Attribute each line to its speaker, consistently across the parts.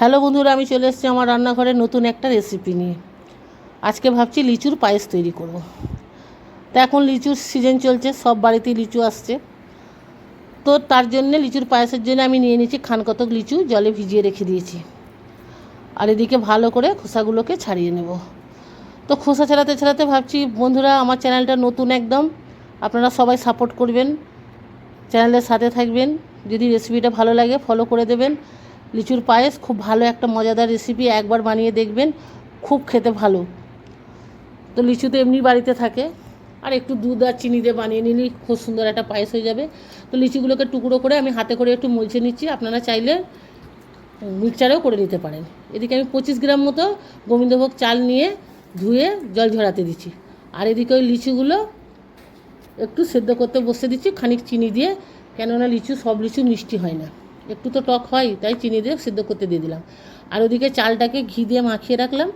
Speaker 1: Hello বন্ধুরা, আমি চলে এসেছি আমার রান্নাঘরে নতুন একটা রেসিপি নিয়ে। আজকে ভাবছি লিচুর পায়েস তৈরি করব। তা এখন লিচুর সিজন চলছে, সব বাড়িতেই লিচু আসছে। তো তার জন্য লিচুর পায়েসের জন্য আমি নিয়ে নিয়েছি খান কতক লিচু, জলে ভিজিয়ে রেখে দিয়েছি। আর এদিকে ভালো করে খোসাগুলোকে ছাড়িয়ে নেব। তো খোসা ছাড়াতে ছাড়াতে ভাবছি, বন্ধুরা, আমার চ্যানেলটা নতুন একদম, আপনারা সবাই সাপোর্ট করবেন। চ্যানেলের সাথে থাকবেন। যদি রেসিপিটা ভালো লাগে ফলো করে দেবেন। লিচুর পায়েস, খুব ভালো একটা মজাদার রেসিপি একবার বানিয়ে দেখবেন, খুব খেতে ভালো। তো লিচু তো এমনি বাড়িতে থাকে, আর একটু দুধ আর চিনি দিয়ে বানিয়ে নিলেই খুব সুন্দর একটা পায়েস হয়ে যাবে। তো লিচুগুলোকে টুকরো করে আমি হাতে করে একটু মুলছে নিচ্ছি, আপনারা চাইলে মিক্সচারেও করে নিতে পারেন। এদিকে আমি পঁচিশ গ্রাম মতো গোবিন্দভোগ চাল নিয়ে ধুয়ে জল ঝরাতে দিচ্ছি। আর এদিকে ওই লিচুগুলো একটু সেদ্ধ করতে বসে দিচ্ছি, খানিক চিনি দিয়ে, কেননা লিচু, সব লিচু মিষ্টি হয় না। একটু তো টক হয়, তাই চিনি দিয়ে সেদ্ধ করতে দিয়ে দিলাম। আর ওদিকে চালটাকে ঘি দিয়ে মাখিয়ে রাখলাম,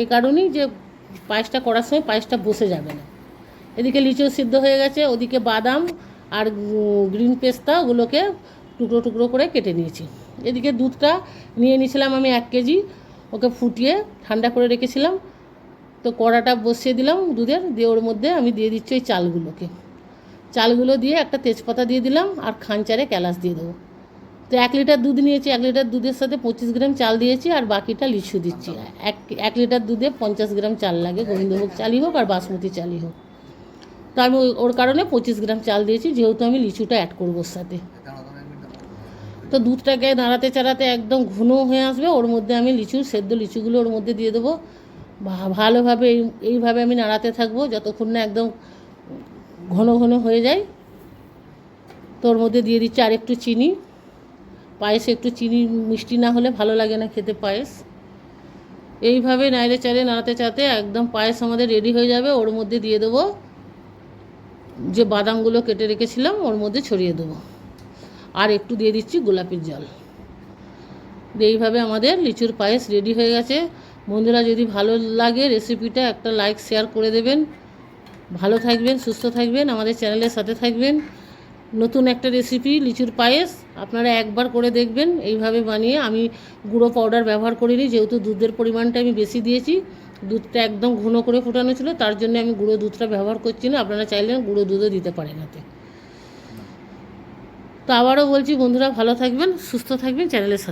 Speaker 1: এই কারণেই যে পায়েসটা করার সময় পায়েসটা বসে যাবে না। এদিকে লিচু সিদ্ধ হয়ে গেছে, ওদিকে বাদাম আর গ্রিন পেস্তা ওগুলোকে টুকরো টুকরো করে কেটে নিয়েছি। এদিকে দুধটা নিয়ে নিয়েছিলাম আমি এক কেজি, ওকে ফুটিয়ে ঠান্ডা করে রেখেছিলাম। তো কড়াটা বসিয়ে দিলাম দুধের, দিয়ে ওর মধ্যে আমি দিয়ে দিচ্ছি ওই চালগুলোকে। চালগুলো দিয়ে একটা তেজপাতা দিয়ে দিলাম আর খাঞ্চারে ক্যালাস দিয়ে দেবো। তো এক লিটার দুধ নিয়েছি, এক লিটার দুধের সাথে পঁচিশ গ্রাম চাল দিয়েছি আর বাকিটা লিচু দিচ্ছি। এক এক লিটার দুধে পঞ্চাশ গ্রাম চাল লাগে, গোবিন্দভোগ চালই হোক আর বাসমতি চালই হোক। তো আমি ওর কারণে পঁচিশ গ্রাম চাল দিয়েছি, যেহেতু আমি লিচুটা অ্যাড করব ওর সাথে। তো দুধটাকে দাঁড়াতে চাড়াতে একদম ঘন হয়ে আসবে, ওর মধ্যে আমি লিচু, সেদ্ধ লিচুগুলো ওর মধ্যে দিয়ে দেবো। ভালোভাবে এই, এইভাবে আমি নাড়াতে থাকব, যতক্ষণ না একদম ঘন ঘন হয়ে যায়। তো ওর মধ্যে দিয়ে দিচ্ছি আর একটু চিনি। পায়েসে একটু চিনি, মিষ্টি না হলে ভালো লাগে না খেতে পায়েস। এইভাবে নাইড়ে চাড়ে নাড়াতে চাড়াতে একদম পায়েস আমাদের রেডি হয়ে যাবে। ওর মধ্যে দিয়ে দেবো যে বাদামগুলো কেটে রেখেছিলাম, ওর মধ্যে ছড়িয়ে দেবো। আর একটু দিয়ে দিচ্ছি গোলাপের জল। এইভাবে আমাদের লিচুর পায়েস রেডি হয়ে গেছে। বন্ধুরা, যদি ভালো লাগে রেসিপিটা একটা লাইক শেয়ার করে দেবেন। ভালো থাকবেন, সুস্থ থাকবেন, আমাদের চ্যানেলের সাথে থাকবেন। নতুন একটা রেসিপি লিচুর পায়েস। আপনারা একবার করে দেখবেন, এইভাবে বানিয়ে আমি গুঁড়ো পাউডার ব্যবহার করিনি, যেহেতু দুধের পরিমাণটা আমি বেশি দিয়েছি, দুধটা একদম ঘন করে ফোটানো ছিল, তার জন্য আমি গুঁড়ো দুধটা ব্যবহার করছি না, আপনারা চাইলেন গুঁড়ো দুধও দিতে পারেন এতে। তো আবারও বলছি বন্ধুরা, ভালো থাকবেন, সুস্থ থাকবেন, চ্যানেলের সাথে